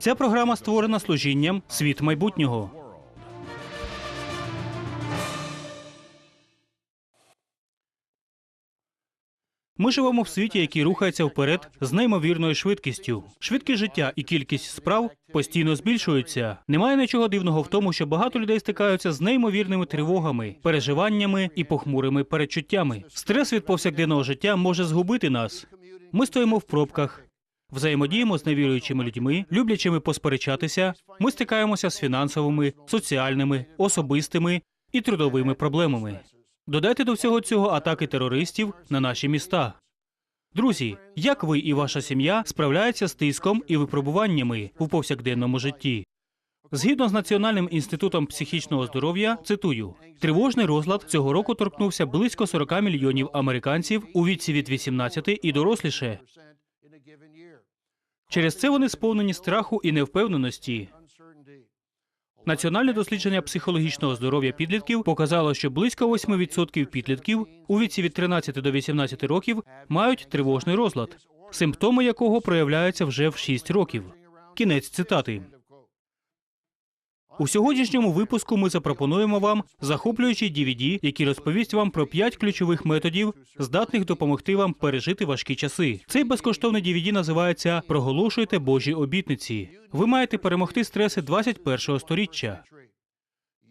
Ця програма створена служінням світ майбутнього. Ми живемо в світі, який рухається вперед з неймовірною швидкістю. Швидкість життя і кількість справ постійно збільшуються. Немає нічого дивного в тому, що багато людей стикаються з неймовірними тривогами, переживаннями і похмурими передчуттями. Стрес від повсякденного життя може згубити нас. Ми стоїмо в пробках, взаємодіємо з невіруючими людьми, люблячими посперечатися. Ми стикаємося з фінансовими, соціальними, особистими і трудовими проблемами. Додайте до всього цього атаки терористів на наші міста. Друзі, як ви і ваша сім'я справляються з тиском і випробуваннями у повсякденному житті? Згідно з Національним інститутом психічного здоров'я, цитую, тривожний розлад цього року торкнувся близько 40 мільйонів американців у віці від 18 і доросліше. Через це вони сповнені страху і невпевненості. Національне дослідження психологічного здоров'я підлітків показало, що близько 8% підлітків у віці від 13 до 18 років мають тривожний розлад, симптоми якого проявляються вже в 6 років. Кінець цитати. У сьогоднішньому випуску ми запропонуємо вам захоплюючий DVD, який розповість вам про 5 ключових методів, здатних допомогти вам пережити важкі часи. Цей безкоштовний DVD називається Проголошуйте Божі обітниці. Ви маєте перемогти стреси 21-го сторіччя.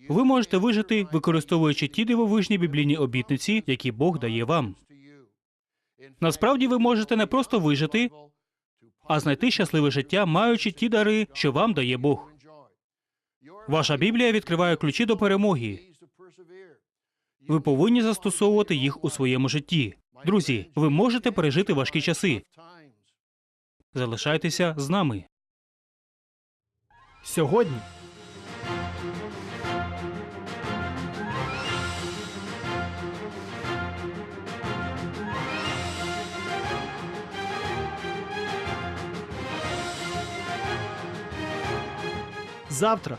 Ви можете вижити, використовуючи ті дивовижні біблійні обітниці, які Бог дає вам. Насправді ви можете не просто вижити, а знайти щасливе життя, маючи ті дари, що вам дає Бог. Ваша Біблія відкриває ключі до перемоги. Ви повинні застосовувати їх у своєму житті. Друзі, ви можете пережити важкі часи. Залишайтеся з нами. Сьогодні завтра.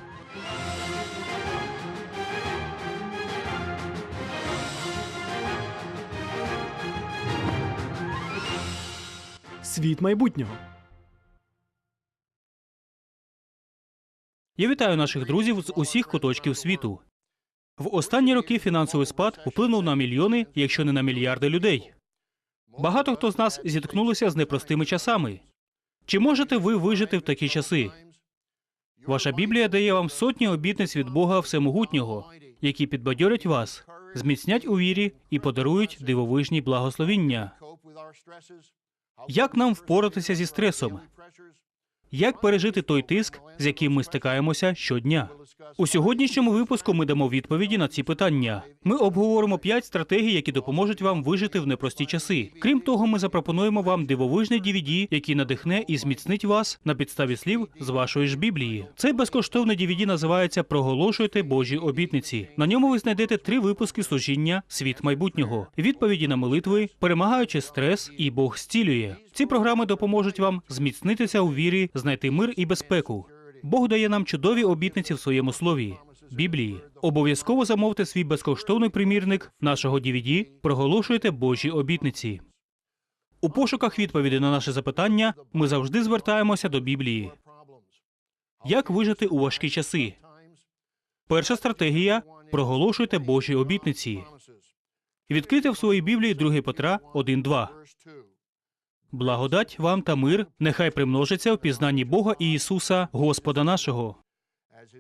Світ майбутнього. Я вітаю наших друзів з усіх куточків світу. В останні роки фінансовий спад вплинув на мільйони, якщо не на мільярди людей. Багато хто з нас зіткнулися з непростими часами. Чи можете ви вижити в такі часи? Ваша Біблія дає вам сотні обітниць від Бога Всемогутнього, які підбадьорять вас, зміцнять у вірі і подарують дивовижні благословіння. Як нам впоратися зі стресом? Як пережити той тиск, з яким ми стикаємося щодня? У сьогоднішньому випуску ми дамо відповіді на ці питання. Ми обговоримо п'ять стратегій, які допоможуть вам вижити в непрості часи. Крім того, ми запропонуємо вам дивовижний DVD, який надихне і зміцнить вас на підставі слів з вашої ж Біблії. Цей безкоштовний DVD називається Проголошуйте Божі обітниці. На ньому ви знайдете три випуски служіння Світ майбутнього, відповіді на молитви, перемагаючи стрес і Бог зцілює. Ці програми допоможуть вам зміцнитися у вірі, знайти мир і безпеку. Бог дає нам чудові обітниці в своєму слові Біблії. Обов'язково замовте свій безкоштовний примірник нашого DVD Проголошуйте Божі обітниці. У пошуках відповіді на наше запитання ми завжди звертаємося до Біблії. Як вижити у важкі часи? Перша стратегія проголошуйте Божі обітниці. Відкрийте в своїй Біблії 2 Петра 1.2. Благодать вам та мир нехай примножиться в пізнанні Бога і Ісуса, Господа нашого.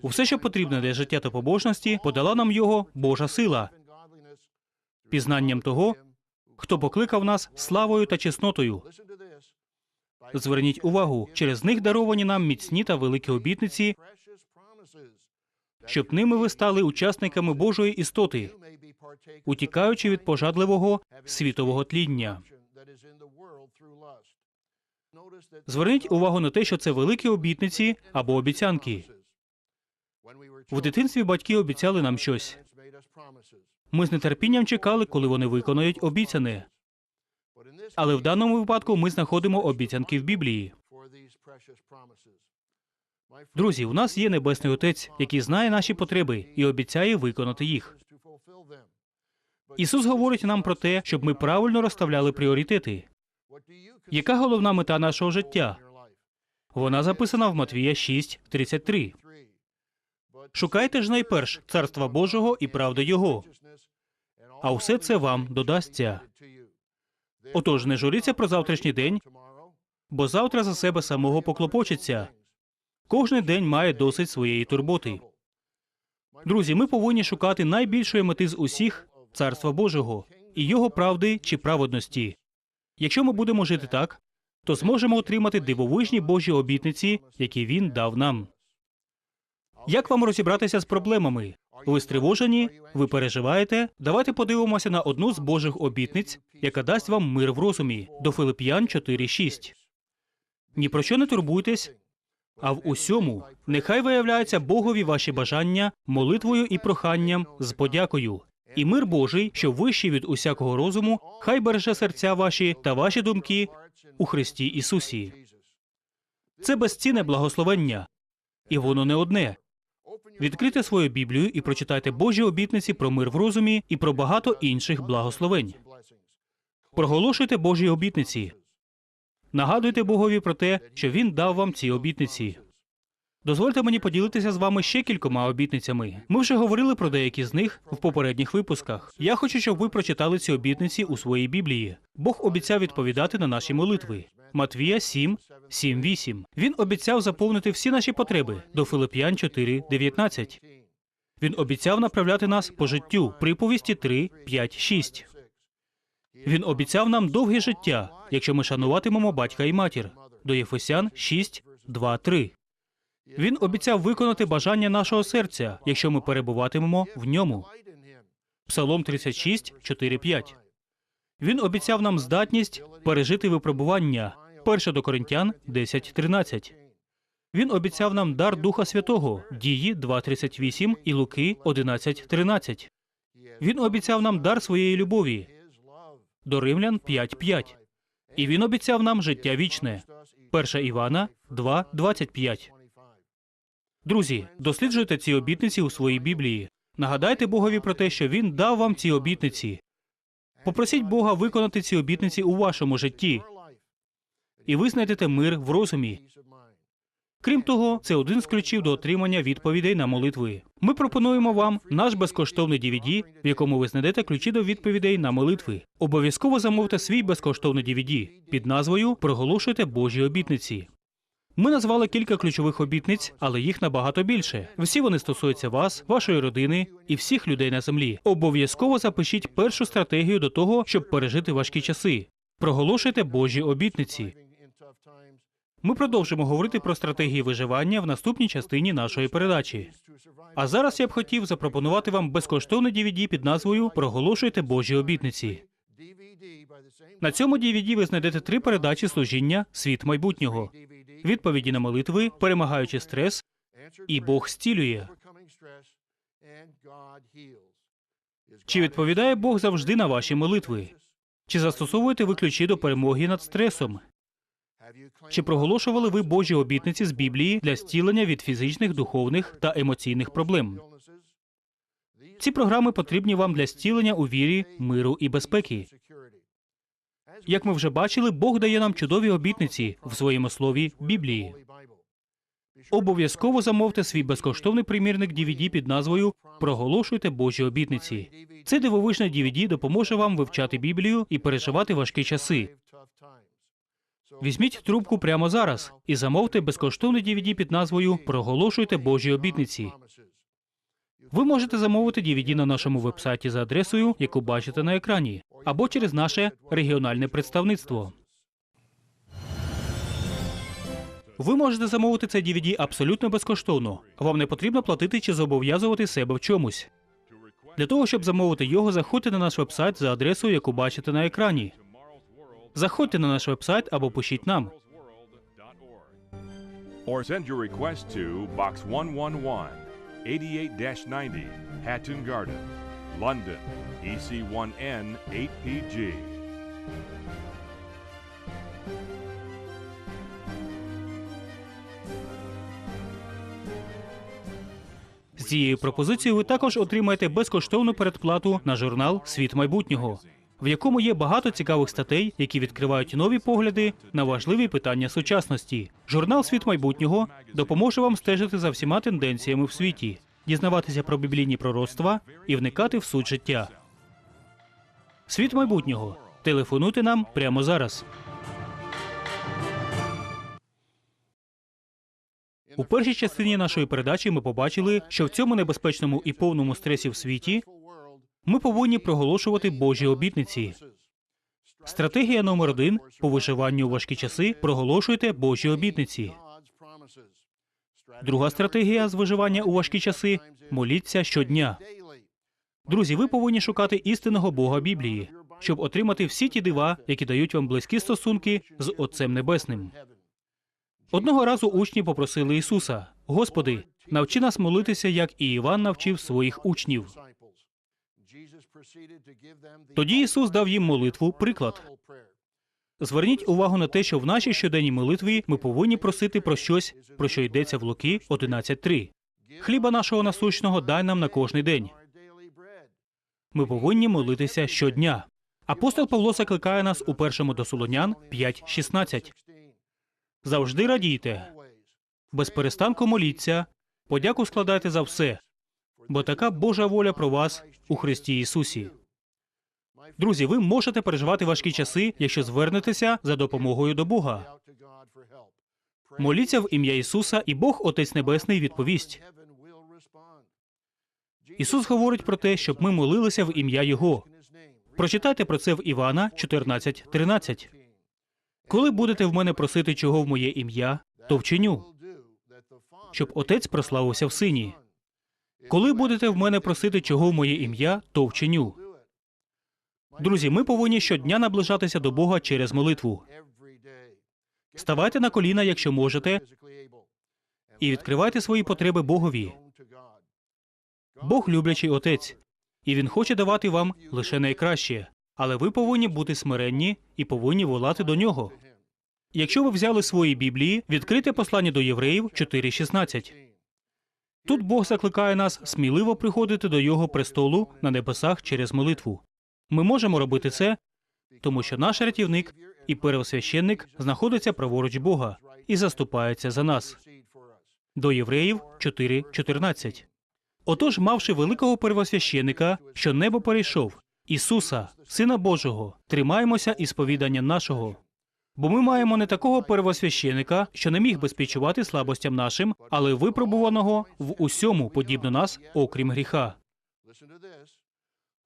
Усе, що потрібне для життя та побожності, подала нам його Божа сила, пізнанням того, хто покликав нас славою та чеснотою. Зверніть увагу, через них даровані нам міцні та великі обітниці, щоб ними ви стали учасниками Божої істоти, утікаючи від пожадливого світового тління. Зверніть увагу на те, що це великі обітниці або обіцянки. В дитинстві батьки обіцяли нам щось. Ми з нетерпінням чекали, коли вони виконають обіцяне. Але в даному випадку ми знаходимо обіцянки в Біблії. Друзі, у нас є небесний отець, який знає наші потреби і обіцяє виконати їх. Ісус говорить нам про те, щоб ми правильно розставляли пріоритети. Яка головна мета нашого життя? Вона записана в Матвія 6.33. Шукайте ж найперш царства Божого і правди Його, а все це вам додасться. Отож, не журіться про завтрашній день, бо завтра за себе самого поклопочеться. Кожний день має досить своєї турботи. Друзі, ми повинні шукати найбільшої мети з усіх царства Божого і його правди чи праведності. Якщо ми будемо жити так, то зможемо отримати дивовижні Божі обітниці, які він дав нам. Як вам розібратися з проблемами? Ви стривожені? Ви переживаєте? Давайте подивимося на одну з Божих обітниць, яка дасть вам мир в розумі до Филип'ян 4.6. Ні про що не турбуйтесь, а в усьому нехай виявляються Богові ваші бажання молитвою і проханням з подякою. І мир Божий, що вищий від усякого розуму, хай береже серця ваші та ваші думки у Христі Ісусі. Це безцінне благословення, і воно не одне. Відкрийте свою Біблію і прочитайте Божі обітниці про мир в розумі і про багато інших благословень. Проголошуйте Божі обітниці. Нагадуйте Богові про те, що Він дав вам ці обітниці. Дозвольте мені поділитися з вами ще кількома обітницями. Ми вже говорили про деякі з них в попередніх випусках. Я хочу, щоб ви прочитали ці обітниці у своїй Біблії. Бог обіцяв відповідати на наші молитви. Матвія 7, 7, 8. Він обіцяв заповнити всі наші потреби до Филип'ян 4, 19. Він обіцяв направляти нас по життю. Приповісті 3, 5, 6. Він обіцяв нам довге життя, якщо ми шануватимемо батька і матір. До Єфесян 6, 2, 3. Він обіцяв виконати бажання нашого серця, якщо ми перебуватимемо в ньому. Псалом 36, 4, 5. Він обіцяв нам здатність пережити випробування. 1 до Коринтян 10, 13. Він обіцяв нам дар Духа Святого, дії 2.38 і Луки 11.13. Він обіцяв нам дар своєї любові до Римлян 5.5. І він обіцяв нам життя вічне. 1 Івана 2.25. Друзі, досліджуйте ці обітниці у своїй Біблії. Нагадайте Богові про те, що Він дав вам ці обітниці. Попросіть Бога виконати ці обітниці у вашому житті, і ви знайдете мир в розумі. Крім того, це один з ключів до отримання відповідей на молитви. Ми пропонуємо вам наш безкоштовний DVD, в якому ви знайдете ключі до відповідей на молитви. Обов'язково замовте свій безкоштовний DVD під назвою Проголошуйте Божі обітниці. Ми назвали кілька ключових обітниць, але їх набагато більше. Всі вони стосуються вас, вашої родини і всіх людей на землі. Обов'язково запишіть першу стратегію до того, щоб пережити важкі часи. Проголошуйте Божі обітниці. Ми продовжимо говорити про стратегії виживання в наступній частині нашої передачі. А зараз я б хотів запропонувати вам безкоштовний DVD під назвою Проголошуйте Божі обітниці. На цьому DVD ви знайдете три передачі служіння Світ майбутнього, відповіді на молитви, перемагаючи стрес, і Бог зцілює. Чи відповідає Бог завжди на ваші молитви? Чи застосовуєте ви ключі до перемоги над стресом? Чи проголошували ви Божі обітниці з Біблії для зцілення від фізичних, духовних та емоційних проблем? Ці програми потрібні вам для зцілення у вірі, миру і безпеки. Як ми вже бачили, Бог дає нам чудові обітниці в своєму слові Біблії. Обов'язково замовте свій безкоштовний примірник DVD під назвою Проголошуйте Божі обітниці. Це дивовижне DVD допоможе вам вивчати Біблію і переживати важкі часи. Візьміть трубку прямо зараз і замовте безкоштовний DVD під назвою Проголошуйте Божі обітниці. Ви можете замовити DVD на нашому вебсайті за адресою, яку бачите на екрані, або через наше регіональне представництво. Ви можете замовити цей DVD абсолютно безкоштовно. Вам не потрібно платити чи зобов'язувати себе в чомусь. Для того, щоб замовити його, заходьте на наш вебсайт за адресою, яку бачите на екрані. Заходьте на наш вебсайт або пишіть нам. Or send your request to Box 111, 88 90, Hatton Garden, London, E EC1N 8PG. З цією пропозицією ви також отримаєте безкоштовну передплату на журнал Світ майбутнього. В якому є багато цікавих статей, які відкривають нові погляди на важливі питання сучасності. Журнал Світ майбутнього допоможе вам стежити за всіма тенденціями в світі, дізнаватися про біблійні пророцтва і вникати в суть життя. Світ майбутнього. Телефонуйте нам прямо зараз. У першій частині нашої передачі ми побачили, що в цьому небезпечному і повному стресі в світі ми повинні проголошувати Божі обітниці. Стратегія номер один по виживанню у важкі часи проголошуйте Божі обітниці. Друга стратегія з виживання у важкі часи моліться щодня. Друзі, ви повинні шукати істинного Бога Біблії, щоб отримати всі ті дива, які дають вам близькі стосунки з Отцем Небесним. Одного разу учні попросили Ісуса: Господи, навчи нас молитися, як і Іван навчив своїх учнів. Тоді Ісус дав їм молитву, приклад. Зверніть увагу на те, що в нашій щоденній молитві ми повинні просити про щось, про що йдеться в Луки 11.3. Хліба нашого насущного дай нам на кожний день. Ми повинні молитися щодня. Апостол Павло закликає нас у першому до Солонян 5.16. Завжди радійте, без перестанку моліться, подяку складайте за все, бо така Божа воля про вас у Христі Ісусі. Друзі, ви можете переживати важкі часи, якщо звернетеся за допомогою до Бога. Моліться в ім'я Ісуса, і Бог, Отець Небесний, відповість. Ісус говорить про те, щоб ми молилися в ім'я Його. Прочитайте про це в Івана 14.13. Коли будете в мене просити чого в моє ім'я, то вчиню, щоб отець прославився в сині. Коли будете в мене просити чого моє ім'я, то вчиню. Друзі, ми повинні щодня наближатися до Бога через молитву. Ставайте на коліна, якщо можете, і відкривайте свої потреби Богові. Бог люблячий отець, і він хоче давати вам лише найкраще, але ви повинні бути смиренні і повинні волати до нього. Якщо ви взяли свої біблії, відкрите послання до євреїв 4.16. Тут Бог закликає нас сміливо приходити до Його престолу на небесах через молитву. Ми можемо робити це, тому що наш рятівник і первосвященник знаходиться праворуч Бога і заступається за нас. До євреїв 4.14. Отож, мавши великого первосвященика, що небо перейшов, Ісуса, Сина Божого, тримаємося і сповідання нашого. Бо ми маємо не такого первосвященика, що не міг би співчувати слабостям нашим, але випробуваного в усьому подібно нас, окрім гріха.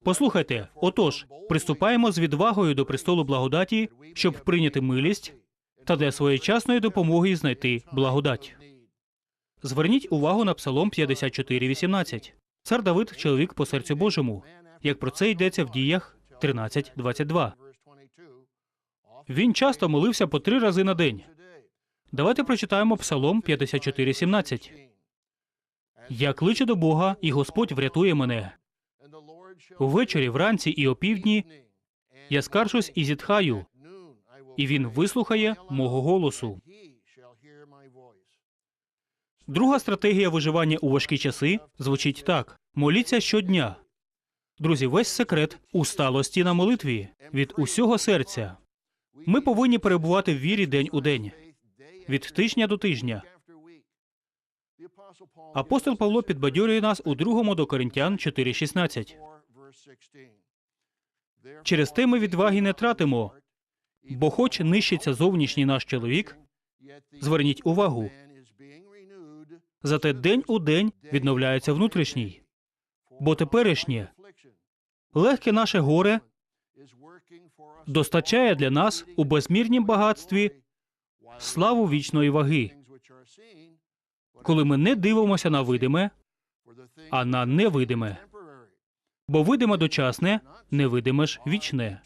Послухайте, отож, приступаємо з відвагою до престолу благодаті, щоб прийняти милість та для своєчасної допомоги знайти благодать. Зверніть увагу на Псалом 54.18. Цар Давид – чоловік по серцю Божому, як про це йдеться в діях 13.22. Він часто молився по три рази на день. Давайте прочитаємо Псалом 54.17. Я кличу до Бога, і Господь врятує мене. Увечері, вранці і опівдні я скаржусь і зітхаю, і він вислухає мого голосу. Друга стратегія виживання у важкі часи звучить так: моліться щодня. Друзі, весь секрет у сталості на молитві від усього серця. Ми повинні перебувати в вірі день у день, від тижня до тижня. Апостол Павло підбадьорює нас у другому до Коринтян 4.16. Через те ми відваги не тратимо, бо, хоч нищиться зовнішній наш чоловік, зверніть увагу, зате день у день відновляється внутрішній, бо теперішнє легке наше горе достачає для нас у безмірнім багатстві славу вічної ваги, коли ми не дивимося на видиме, а на невидиме. Бо видиме дочасне, невидиме ж вічне.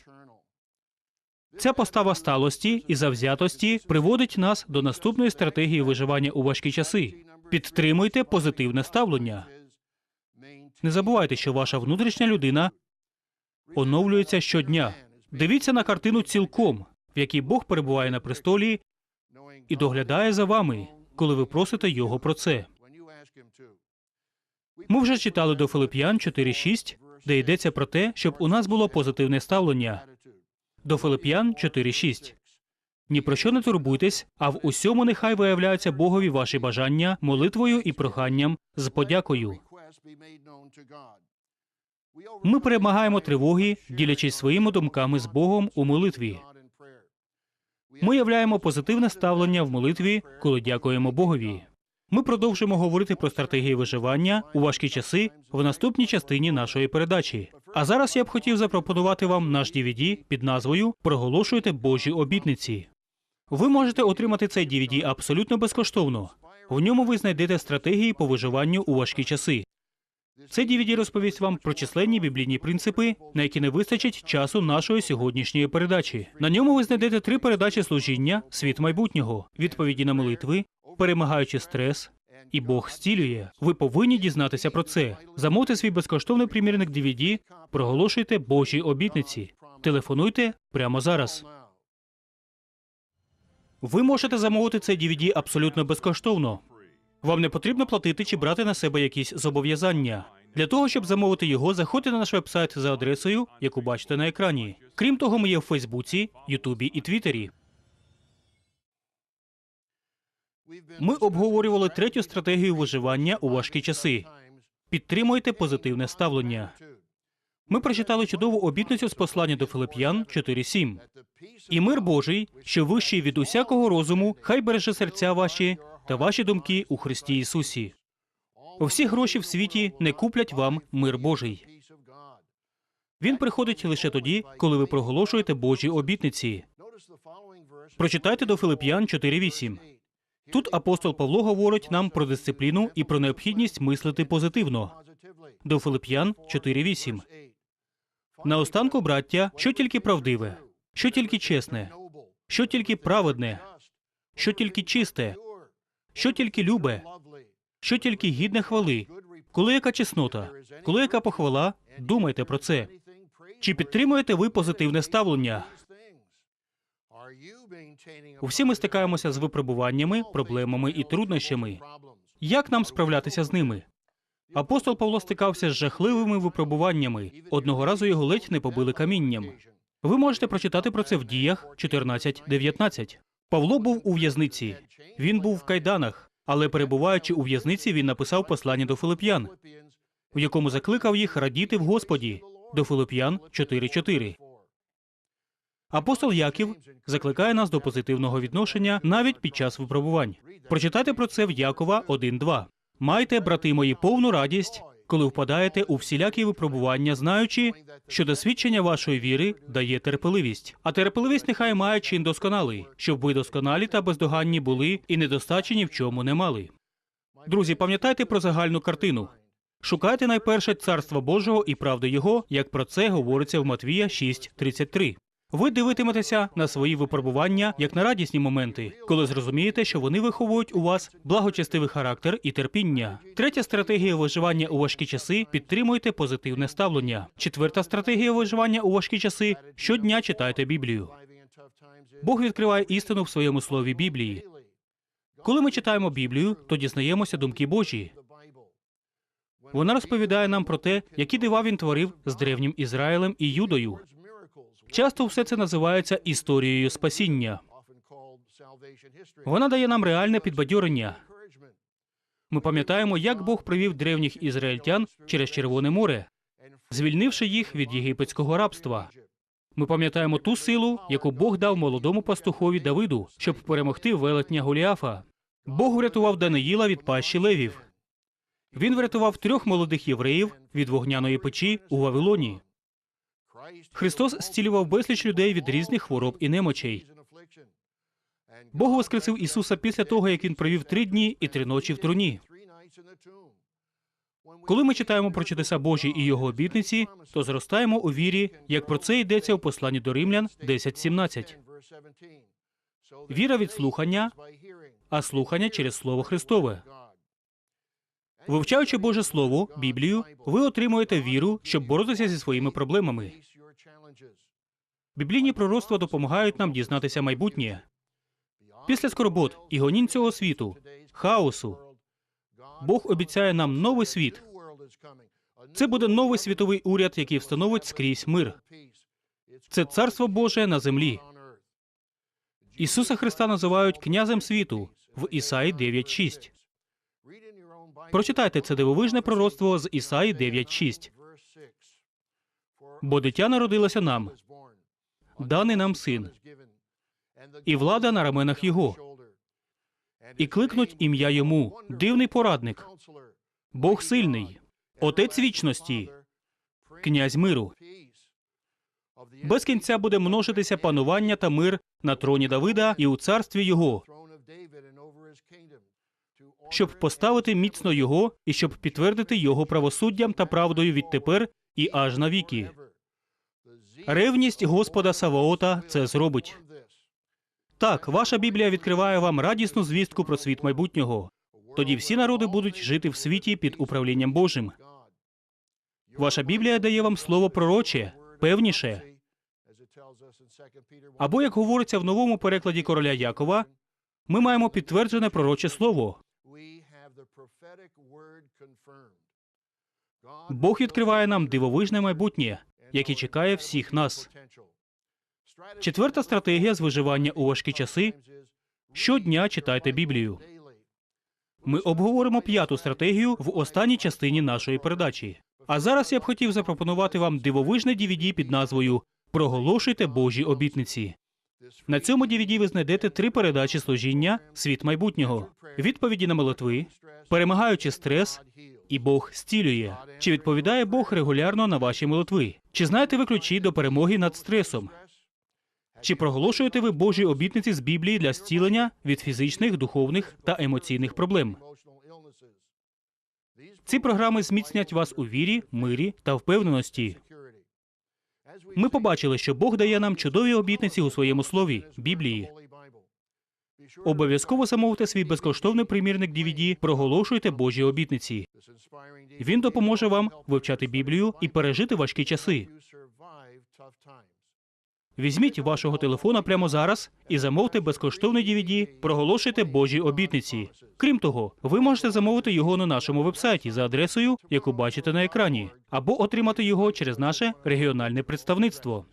Ця постава сталості і завзятості приводить нас до наступної стратегії виживання у важкі часи. Підтримуйте позитивне ставлення. Не забувайте, що ваша внутрішня людина оновлюється щодня. Дивіться на картину цілком, в якій Бог перебуває на престолі і доглядає за вами, коли ви просите його про це. Ми вже читали до Филип'ян 4.6, де йдеться про те, щоб у нас було позитивне ставлення. До Филип'ян 4.6. Ні про що не турбуйтесь, а в усьому нехай виявляються Богові ваші бажання молитвою і проханням з подякою. Ми перемагаємо тривоги, ділячись своїми думками з Богом у молитві. Ми являємо позитивне ставлення в молитві, коли дякуємо Богові. Ми продовжимо говорити про стратегії виживання у важкі часи в наступній частині нашої передачі. А зараз я б хотів запропонувати вам наш DVD під назвою Проголошуйте Божі обітниці. Ви можете отримати цей DVD абсолютно безкоштовно. В ньому ви знайдете стратегії по виживанню у важкі часи. Цей DVD розповість вам про численні біблійні принципи, на які не вистачить часу нашої сьогоднішньої передачі. На ньому ви знайдете три передачі служіння, світ майбутнього, відповіді на молитви, перемагаючи стрес. І Бог зцілює. Ви повинні дізнатися про це. Замовте свій безкоштовний примірник DVD, проголошуйте Божі обітниці. Телефонуйте прямо зараз. Ви можете замовити цей DVD абсолютно безкоштовно. Вам не потрібно платити чи брати на себе якісь зобов'язання. Для того, щоб замовити його, заходьте на наш вебсайт за адресою, яку бачите на екрані. Крім того, ми є в Фейсбуці, Ютубі і Твіттері. Ми обговорювали третю стратегію виживання у важкі часи. Підтримуйте позитивне ставлення. Ми прочитали чудову обітницю з послання до Филип'ян 4.7. І мир Божий, що вищий від усякого розуму, хай береже серця ваші та ваші думки у Христі Ісусі. Всі гроші в світі не куплять вам мир Божий. Він приходить лише тоді, коли ви проголошуєте Божі обітниці. Прочитайте до Филип'ян 4.8. Тут апостол Павло говорить нам про дисципліну і про необхідність мислити позитивно. До Филип'ян 4.8. Наостанку, браття, що тільки правдиве, що тільки чесне, що тільки праведне, що тільки чисте, що тільки любе, що тільки гідне хвали, коли яка чеснота, коли яка похвала, думайте про це. Чи підтримуєте ви позитивне ставлення? Усі ми стикаємося з випробуваннями, проблемами і труднощами. Як нам справлятися з ними? Апостол Павло стикався з жахливими випробуваннями. Одного разу його ледь не побили камінням. Ви можете прочитати про це в діях 14.19. Павло був у в'язниці. Він був в кайданах, але перебуваючи у в'язниці, він написав послання до Филип'ян, в якому закликав їх радіти в Господі до Филип'ян 4.4. Апостол Яків закликає нас до позитивного відношення навіть під час випробувань. Прочитайте про це в Якова 1.2. Майте, брати мої, повну радість, коли впадаєте у всілякі випробування, знаючи, що досвідчення вашої віри дає терпеливість. А терпеливість нехай має чин досконалий, щоб ви досконалі та бездоганні були і недостачі ні в чому не мали. Друзі, пам'ятайте про загальну картину. Шукайте найперше царства Божого і правди Його, як про це говориться в Матвія 6.33. Ви дивитиметеся на свої випробування як на радісні моменти, коли зрозумієте, що вони виховують у вас благочестивий характер і терпіння. Третя стратегія виживання у важкі часи підтримуйте позитивне ставлення. Четверта стратегія виживання у важкі часи щодня читайте Біблію. Бог відкриває істину в своєму слові Біблії. Коли ми читаємо Біблію, то дізнаємося думки Божі. Вона розповідає нам про те, які дива він творив з древнім Ізраїлем і Юдою. Часто все це називається історією спасіння. Вона дає нам реальне підбадьорення. Ми пам'ятаємо, як Бог привів древніх ізраїльтян через Червоне море, звільнивши їх від єгипетського рабства. Ми пам'ятаємо ту силу, яку Бог дав молодому пастухові Давиду, щоб перемогти велетня Голіафа. Бог врятував Даниїла від пащі левів. Він врятував трьох молодих євреїв від вогняної печі у Вавилоні. Христос зцілював безліч людей від різних хвороб і немочей. Бог воскресив Ісуса після того, як він провів три дні і три ночі в труні. Коли ми читаємо про чудеса Божі і його обітниці, то зростаємо у вірі, як про це йдеться у посланні до Римлян 10.17. Віра від слухання, а слухання через Слово Христове. Вивчаючи Боже Слово, Біблію, ви отримуєте віру, щоб боротися зі своїми проблемами. Біблійні пророцтва допомагають нам дізнатися майбутнє. Після скорбот і гонінь цього світу, хаосу, Бог обіцяє нам новий світ, Це буде новий світовий уряд, який встановить скрізь мир. Це царство Боже на землі. Ісуса Христа називають князем світу в Ісаї 9.6. Прочитайте це дивовижне пророцтво з Ісаї 9.6. Бо дитя народилося нам, даний нам син, і влада на раменах його. І кликнуть ім'я йому. Дивний порадник, Бог сильний, Отець вічності, князь миру. Без кінця буде множитися панування та мир на троні Давида і у царстві його, щоб поставити міцно його і щоб підтвердити його правосуддям та правдою відтепер і аж навіки. Ревність Господа Саваота це зробить. Так, ваша Біблія відкриває вам радісну звістку про світ майбутнього. Тоді всі народи будуть жити в світі під управлінням Божим. Ваша Біблія дає вам слово пророче, певніше. Або, як говориться в новому перекладі короля Якова, ми маємо підтверджене пророче слово. Бог відкриває нам дивовижне майбутнє, яке чекає всіх нас. Четверта стратегія з виживання у важкі часи щодня читайте Біблію. Ми обговоримо п'яту стратегію в останній частині нашої передачі. А зараз я б хотів запропонувати вам дивовижне DVD під назвою Проголошуйте Божі обітниці. На цьому DVD ви знайдете три передачі служіння Світ майбутнього, відповіді на молитви, перемагаючи стрес, і Бог зцілює. Чи відповідає Бог регулярно на ваші молитви? Чи знаєте ви ключі до перемоги над стресом? Чи проголошуєте ви Божі обітниці з Біблії для зцілення від фізичних, духовних та емоційних проблем? Ці програми зміцнять вас у вірі, мирі та впевненості. Ми побачили, що Бог дає нам чудові обітниці у своєму слові Біблії. Обов'язково замовте свій безкоштовний примірник DVD Проголошуйте Божі обітниці. Він допоможе вам вивчати Біблію і пережити важкі часи. Візьміть вашого телефона прямо зараз і замовте безкоштовний DVD Проголошуйте Божі обітниці. Крім того, ви можете замовити його на нашому вебсайті за адресою, яку бачите на екрані, або отримати його через наше регіональне представництво.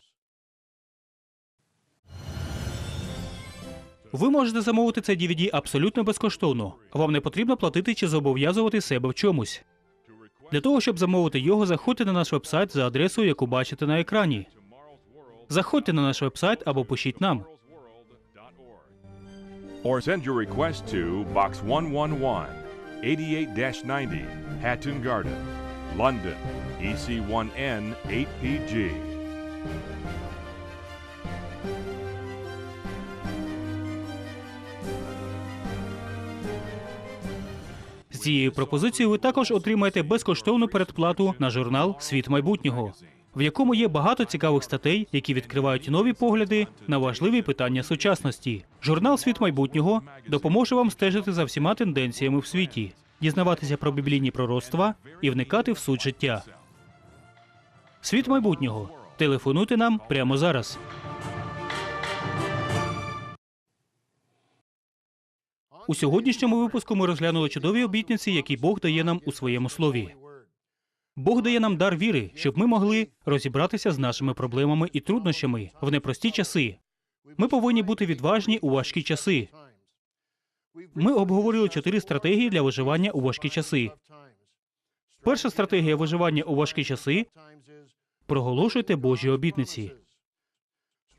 Ви можете замовити цей DVD абсолютно безкоштовно. Вам не потрібно платити чи зобов'язувати себе в чомусь. Для того, щоб замовити його, заходьте на наш вебсайт за адресою, яку бачите на екрані. Заходьте на наш вебсайт або пишіть нам. Or send your request to Box 111, 88 90, Hatton Garden, London, E EC1N 8PG. З цією пропозицією ви також отримаєте безкоштовну передплату на журнал Світ майбутнього, в якому є багато цікавих статей, які відкривають нові погляди на важливі питання сучасності. Журнал Світ майбутнього допоможе вам стежити за всіма тенденціями в світі, дізнаватися про біблійні пророцтва і вникати в суть життя. Світ майбутнього. Телефонуйте нам прямо зараз. У сьогоднішньому випуску ми розглянули чудові обітниці, які Бог дає нам у своєму слові. Бог дає нам дар віри, щоб ми могли розібратися з нашими проблемами і труднощами в непрості часи. Ми повинні бути відважні у важкі часи. Ми обговорили чотири стратегії для виживання у важкі часи. Перша стратегія виживання у важкі часи проголошуйте Божі обітниці.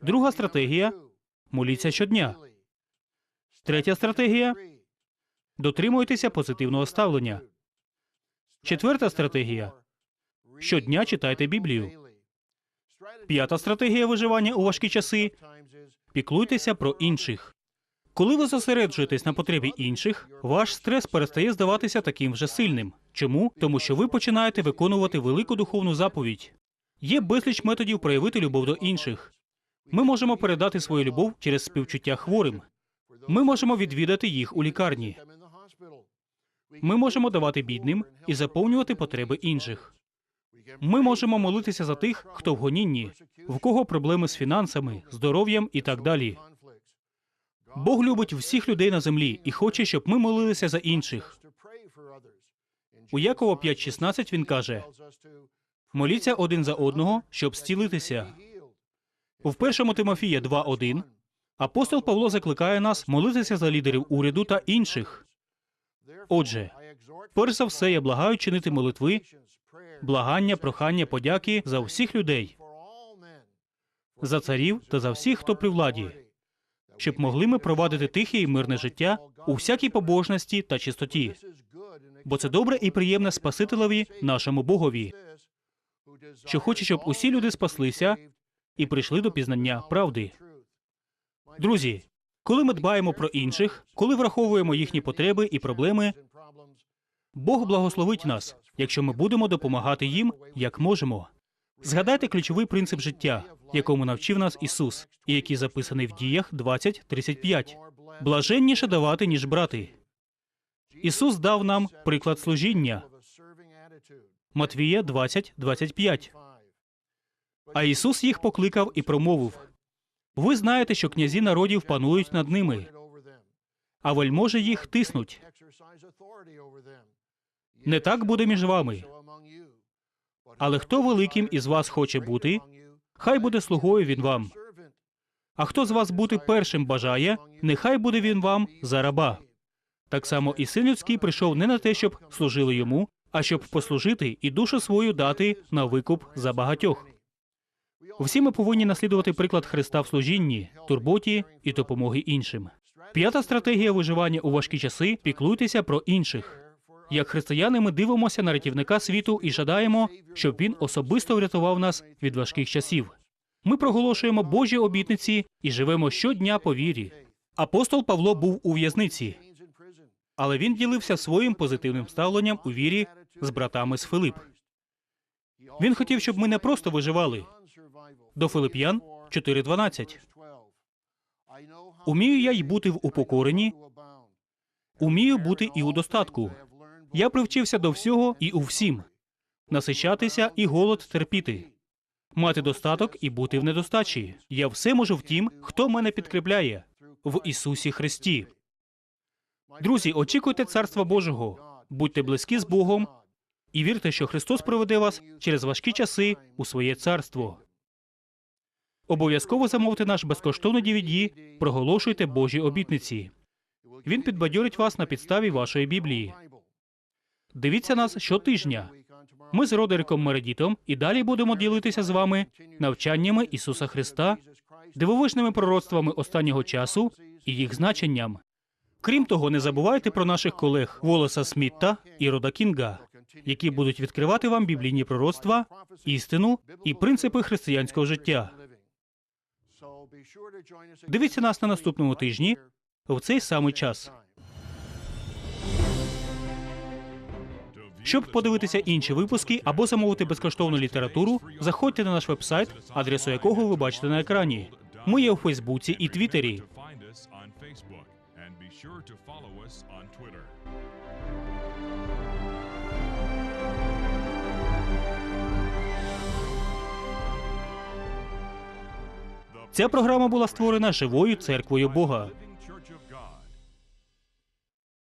Друга стратегія моліться щодня. Третя стратегія дотримуйтеся позитивного ставлення. Четверта стратегія щодня читайте Біблію. П'ята стратегія виживання у важкі часи піклуйтеся про інших. Коли ви зосереджуєтесь на потребі інших, ваш стрес перестає здаватися таким вже сильним. Чому? Тому що ви починаєте виконувати велику духовну заповідь. Є безліч методів проявити любов до інших. Ми можемо передати свою любов через співчуття хворим. Ми можемо відвідати їх у лікарні. Ми можемо давати бідним і заповнювати потреби інших. Ми можемо молитися за тих, хто в гонінні, в кого проблеми з фінансами, здоров'ям і так далі. Бог любить всіх людей на землі і хоче, щоб ми молилися за інших. У Якова 5.16 він каже: моліться один за одного, щоб зцілитися. В першому Тимофія 2.1 апостол Павло закликає нас молитися за лідерів уряду та інших. Отже, перш за все, я благаю чинити молитви, благання, прохання, подяки за всіх людей, за царів та за всіх, хто при владі, щоб могли ми провадити тихе і мирне життя у всякій побожності та чистоті, бо це добре і приємне Спасителеві нашому Богові, що хоче, щоб усі люди спаслися і прийшли до пізнання правди. Друзі, коли ми дбаємо про інших, коли враховуємо їхні потреби і проблеми, Бог благословить нас, якщо ми будемо допомагати їм, як можемо. Згадайте ключовий принцип життя, якому навчив нас Ісус, і який записаний в діях 20.35. Блаженніше давати, ніж брати. Ісус дав нам приклад служіння. Матвія 20.25. А Ісус їх покликав і промовив: Ви знаєте, що князі народів панують над ними, а вельможі їх тиснуть. Не так буде між вами. Але хто великим із вас хоче бути, хай буде слугою він вам. А хто з вас бути першим бажає, нехай буде він вам за раба. Так само і син людський прийшов не на те, щоб служили йому, а щоб послужити і душу свою дати на викуп за багатьох. Всі ми повинні наслідувати приклад Христа в служінні, турботі і допомоги іншим. П'ята стратегія виживання у важкі часи піклуйтеся про інших. Як християни, ми дивимося на рятівника світу і жадаємо, щоб він особисто врятував нас від важких часів. Ми проголошуємо Божі обітниці і живемо щодня по вірі. Апостол Павло був у в'язниці, але він ділився своїм позитивним ставленням у вірі з братами з Филип. Він хотів, щоб ми не просто виживали. До Филип'ян 4.12. Умію я й бути в упокоренні, умію бути і у достатку. Я привчився до всього і у всім насичатися і голод терпіти, мати достаток і бути в недостачі. Я все можу в тім, хто мене підкріпляє в Ісусі Христі. Друзі, очікуйте Царства Божого, будьте близькі з Богом і вірте, що Христос проведе вас через важкі часи у своє царство. Обов'язково замовте наш безкоштовний DVD проголошуйте Божі обітниці. Він підбадьорить вас на підставі вашої Біблії. Дивіться нас щотижня. Ми з Родериком Мередітом і далі будемо ділитися з вами навчаннями Ісуса Христа, дивовижними пророцтвами останнього часу і їх значенням. Крім того, не забувайте про наших колег Волоса Смітта і Рода Кінга, які будуть відкривати вам біблійні пророцтва, істину і принципи християнського життя. Дивіться нас на наступному тижні в цей самий час. Щоб подивитися інші випуски або замовити безкоштовну літературу, заходьте на наш вебсайт, адресу якого ви бачите на екрані. Ми є у Фейсбуці і Твіттері. Ця програма була створена живою церквою Бога.